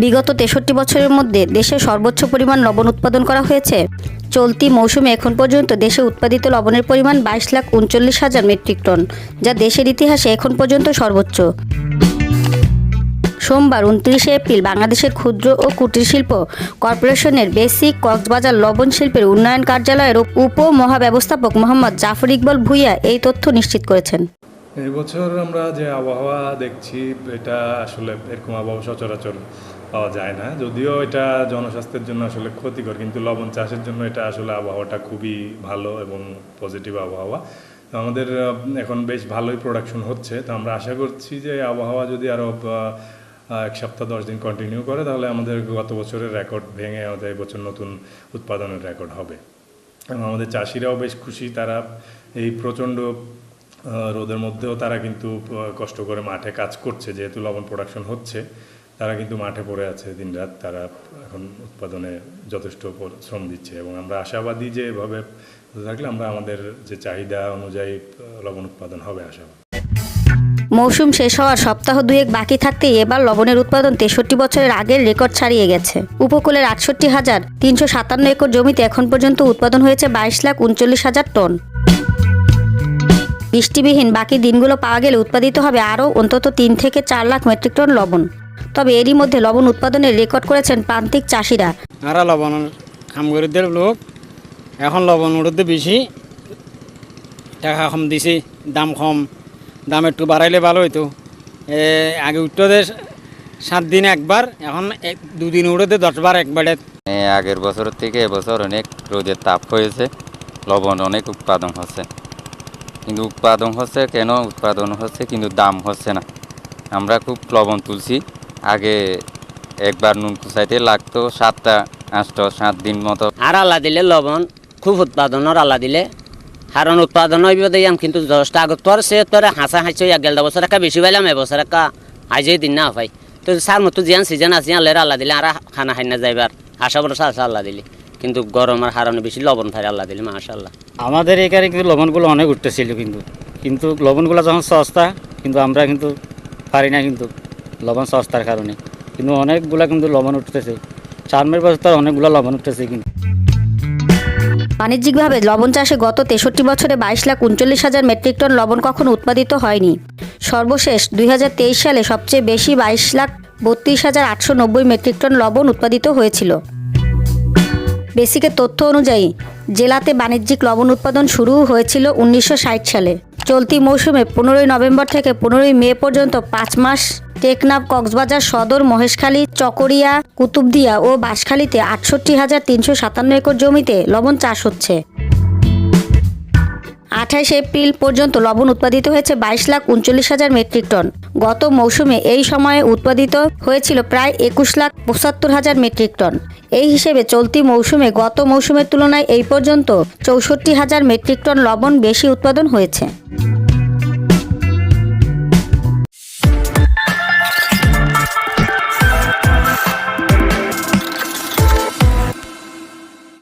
বিগত তেষট্টি বছরের মধ্যে দেশে সর্বোচ্চ পরিমাণ লবণ উৎপাদন করা হয়েছে। চলতি মৌসুমে এখন পর্যন্ত দেশে উৎপাদিত লবণের পরিমাণ বাইশ লাখ উনচল্লিশ হাজার মেট্রিক টন, যা দেশের ইতিহাসে এখন পর্যন্ত সর্বোচ্চ। সোমবার উনত্রিশে এপ্রিল বাংলাদেশের ক্ষুদ্র ও কুটির শিল্প কর্পোরেশনের বেসিক কক্সবাজার লবণ শিল্পের উন্নয়ন কার্যালয়ের উপ মহাব্যবস্থাপক মোহাম্মদ জাফর ইকবাল ভুইয়া এই তথ্য নিশ্চিত করেছেন। এই বছর আমরা যে আবহাওয়া দেখছি, এটা আসলে এরকম আবহাওয়া সচরাচর। পাওয়া যায় না। যদিও এটা জনস্বাস্থ্যের জন্য আসলে ক্ষতিকর, কিন্তু লবণ চাষের জন্য এটা আসলে আবহাওয়াটা খুবই ভালো এবং পজিটিভ আবহাওয়া। তো আমাদের এখন বেশ ভালোই প্রোডাকশন হচ্ছে। তো আমরা আশা করছি যে আবহাওয়া যদি আরও এক সপ্তাহ, দশ দিন কন্টিনিউ করে, তাহলে আমাদের গত বছরের রেকর্ড ভেঙে আমাদের বছর নতুন উৎপাদনের রেকর্ড হবে। এবং আমাদের চাষিরাও বেশ খুশি, তারা এই প্রচণ্ড রোদের মধ্যেও তারা কিন্তু কষ্ট করে মাঠে কাজ করছে, যেহেতু লবণ প্রোডাকশন হচ্ছে। তারা কিন্তু মাঠে পড়ে আছে দিনরাত, তারা এখন উৎপাদনে যথেষ্ট শ্রম দিচ্ছে এবং আমরা আশাবাদী যে এভাবে থাকলে আমরা আমাদের যে চাহিদা অনুযায়ী লবণ উৎপাদন হবে আশাবাদী। মৌসুম শেষ হওয়ার সপ্তাহ দুয়েক বাকি থাকতেই এবার লবণের উৎপাদন তেষট্টি বছরের আগের রেকর্ড ছাড়িয়ে গেছে। উপকূলের আটষট্টি হাজার তিনশো সাতান্ন একর জমিতে এখন পর্যন্ত উৎপাদন হয়েছে বাইশ লাখ উনচল্লিশ হাজার টন। বৃষ্টিবিহীন বাকি দিনগুলো পাওয়া গেলে উৎপাদিত হবে আরও অন্তত তিন থেকে চার লাখ মেট্রিক টন লবণ। তবে এরই মধ্যে লবণ উৎপাদনের রেকর্ড করেছেন প্রান্তিক চাষিরা। আমরা লবণ দিল লোক। এখন লবণ উঠতে বেশি। টাকা কম দিছি দাম কম। দাম একটু বাড়াইলে ভালো হইতো। আগে উঠতে সাত দিন একবার এখন এক দুদিন উঠতে দশবার একবারে। আগের বছর থেকে এবছর অনেক রোদের তাপ হয়েছে। লবণ অনেক উৎপাদন হচ্ছে। কিন্তু উৎপাদন হচ্ছে কেন? উৎপাদন হচ্ছে কিন্তু দাম হচ্ছে না। আমরা খুব লবণ তুলছি। আগে একবার নুন কুচাইতে লাগতো সাতটা আটটা সাত দিন মতো। আর আল্লাহ দিলে লবণ খুব উৎপাদনের আল্লাহ দিলে। হারণ উৎপাদন হইব দিয়াম কিন্তু দশটা আগত তোর সে তোর হাসা হাসি এক গেল বছর একা বেশি পাইলাম এবছর একা আজই দিন না পাই তো সার মতো জিয়ান সিজন আছে আল্লাহ আল্লাহ দিলে আর খানা খাই না যাইবার। আশা বড় সাহস আল্লাহ দিলি। কিন্তু গরমের হারণে বেশি লবণ ফাই আল্লাহ দিলি মাশাল্লাহ আমাদের এখানে কিন্তু লবণগুলো অনেক উঠতেছিল কিন্তু। কিন্তু লবণগুলো যখন সস্তা কিন্তু আমরা কিন্তু পারি না কিন্তু। লবণ সস্তার কারণে। কিন্তু অনেকগুলা কিন্তু লবণ উঠতেছে। চারমের বছর অনেকগুলো লবণ উঠতেছে কিন্তু। বাণিজ্যিকভাবে লবণ চাষে গত তেষট্টি বছরে বাইশ লাখ উনচল্লিশ হাজার মেট্রিক টন লবণ কখনো উৎপাদিত হয়নি। সর্বশেষ দুই হাজার তেইশ সালে সবচেয়ে বেশি বাইশ লাখ বত্রিশ হাজার আটশো নব্বই মেট্রিক টন লবণ উৎপাদিত হয়েছিল। বেসিকের তথ্য অনুযায়ী, জেলাতে বাণিজ্যিক লবণ উৎপাদন শুরু হয়েছিল উনিশশো ষাট সালে। চলতি মৌসুমে পনেরোই নভেম্বর থেকে পনেরোই মে পর্যন্ত পাঁচ মাস টেকনাফ, কক্সবাজার, সদর, মহেশখালী, চকরিয়া, কুতুবদিয়া ও বাঁশখালীতে আটষট্টি হাজার তিনশো সাতান্ন একর জমিতে লবণ চাষ হচ্ছে। আঠাশ এপ্রিল পর্যন্ত লবণ উৎপাদিত হয়েছে বাইশ লাখ উনচল্লিশ হাজার মেট্রিক টন। গত মৌসুমে এই সময়ে উৎপাদিত হয়েছিল প্রায় একুশ লাখ পঁচাত্তর হাজার মেট্রিক টন। এই হিসেবে চলতি মৌসুমে গত মৌসুমের তুলনায় এই পর্যন্ত চৌষট্টি হাজার মেট্রিক টন লবণ বেশি উৎপাদন হয়েছে।